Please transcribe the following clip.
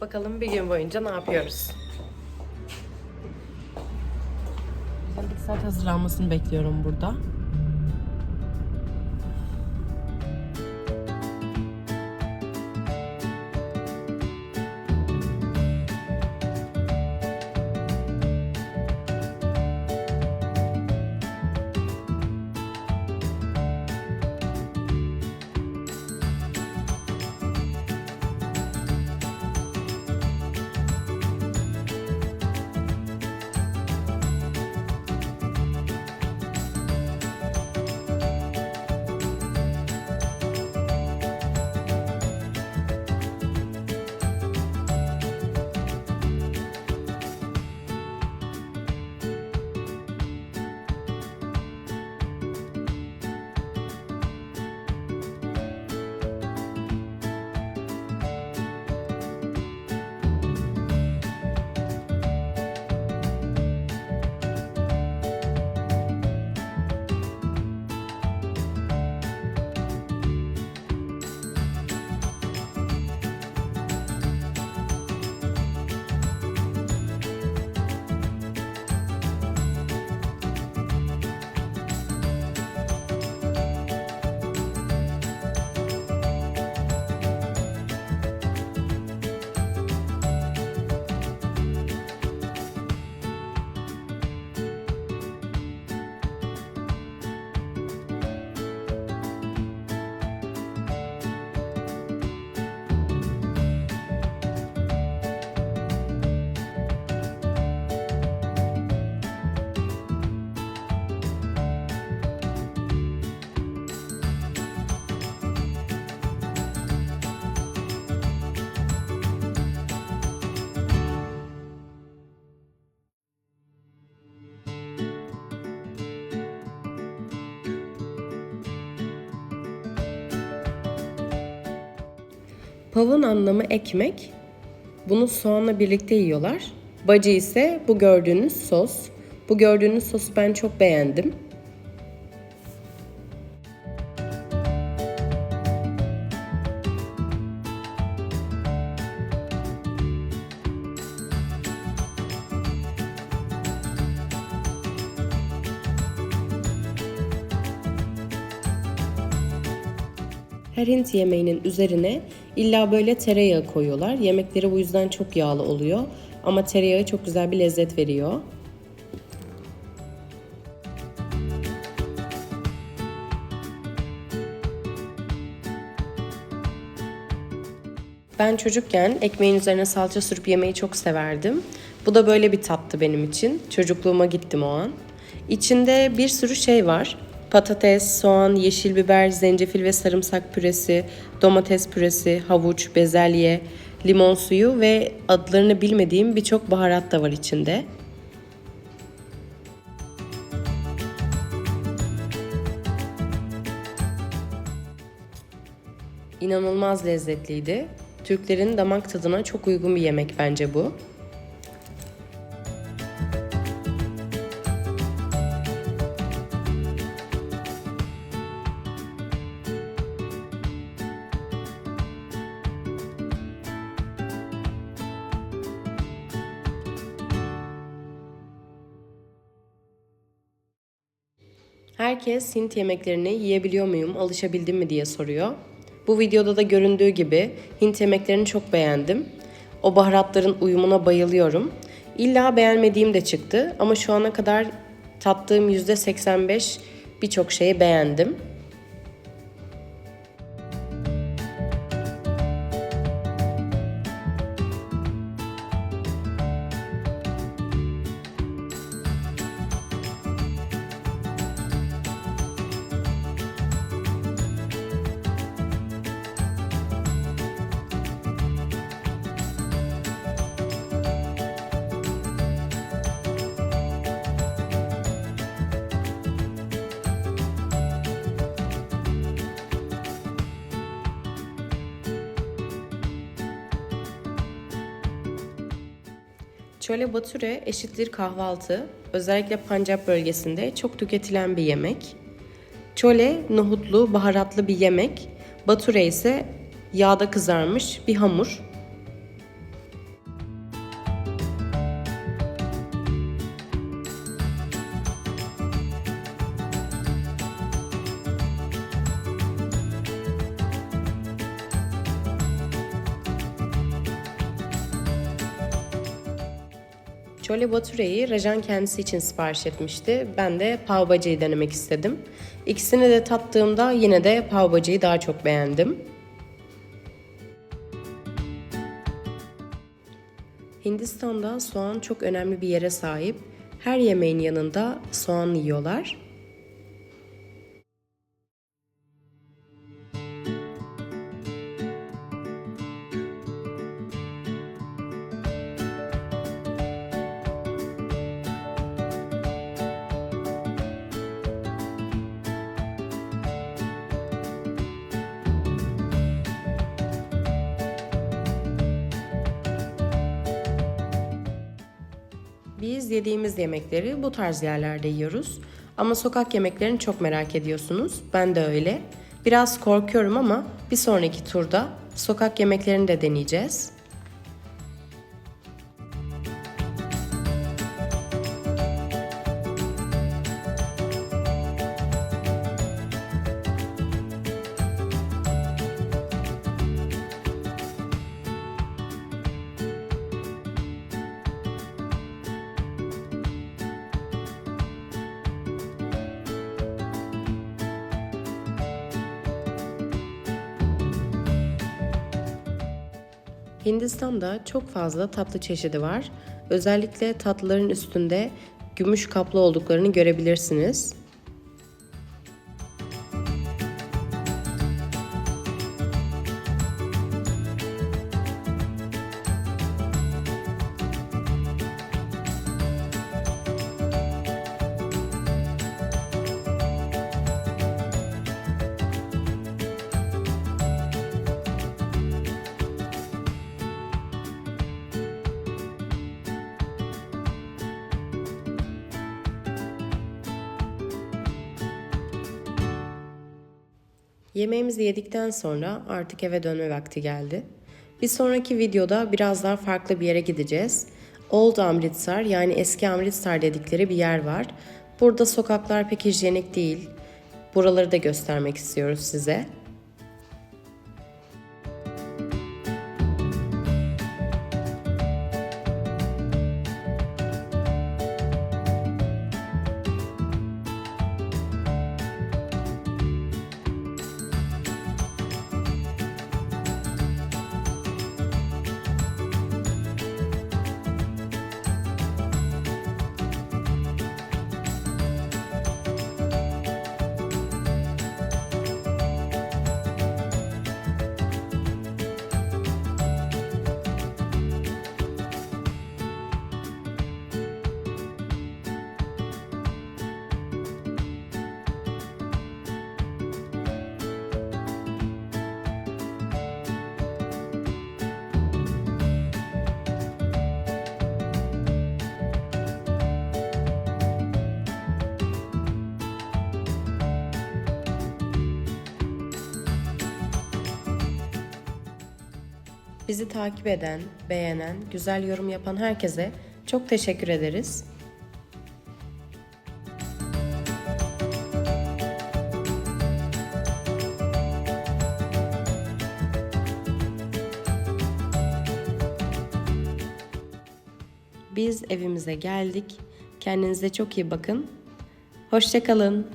Bakalım bir gün boyunca ne yapıyoruz? Bir saat hazırlanmasını bekliyorum burada. Pavun anlamı ekmek. Bunu soğanla birlikte yiyorlar. Bacı ise bu gördüğünüz sos. Bu gördüğünüz sosu ben çok beğendim. Her Hint yemeğinin üzerine illa böyle tereyağı koyuyorlar. Yemekleri bu yüzden çok yağlı oluyor. Ama tereyağı çok güzel bir lezzet veriyor. Ben çocukken ekmeğin üzerine salça sürüp yemeyi çok severdim. Bu da böyle bir tattı benim için. Çocukluğuma gittim o an. İçinde bir sürü şey var. Patates, soğan, yeşil biber, zencefil ve sarımsak püresi, domates püresi, havuç, bezelye, limon suyu ve adlarını bilmediğim birçok baharat da var içinde. İnanılmaz lezzetliydi. Türklerin damak tadına çok uygun bir yemek bence bu. Herkes Hint yemeklerini yiyebiliyor muyum, alışabildim mi diye soruyor. Bu videoda da göründüğü gibi Hint yemeklerini çok beğendim. O baharatların uyumuna bayılıyorum. İlla beğenmediğim de çıktı ama şu ana kadar tattığım %85 birçok şeyi beğendim. Çole bature eşittir kahvaltı. Özellikle Pancap bölgesinde çok tüketilen bir yemek. Çole nohutlu, baharatlı bir yemek. Bature ise yağda kızarmış bir hamur. Çole Bature'yi Rajan kendisi için sipariş etmişti. Ben de pav bacıyı denemek istedim. İkisini de tattığımda yine de pav bacıyı daha çok beğendim. Hindistan'da soğan çok önemli bir yere sahip. Her yemeğin yanında soğan yiyorlar. Biz yediğimiz yemekleri bu tarz yerlerde yiyoruz. Ama sokak yemeklerini çok merak ediyorsunuz. Ben de öyle. Biraz korkuyorum ama bir sonraki turda sokak yemeklerini de deneyeceğiz. Hindistan'da çok fazla tatlı çeşidi var. Özellikle tatlıların üstünde gümüş kaplı olduklarını görebilirsiniz. Yemeğimizi yedikten sonra artık eve dönme vakti geldi. Bir sonraki videoda biraz daha farklı bir yere gideceğiz. Old Amritsar yani eski Amritsar dedikleri bir yer var. Burada sokaklar pek hijyenik değil. Buraları da göstermek istiyoruz size. Bizi takip eden, beğenen, güzel yorum yapan herkese çok teşekkür ederiz. Biz evimize geldik. Kendinize çok iyi bakın. Hoşçakalın.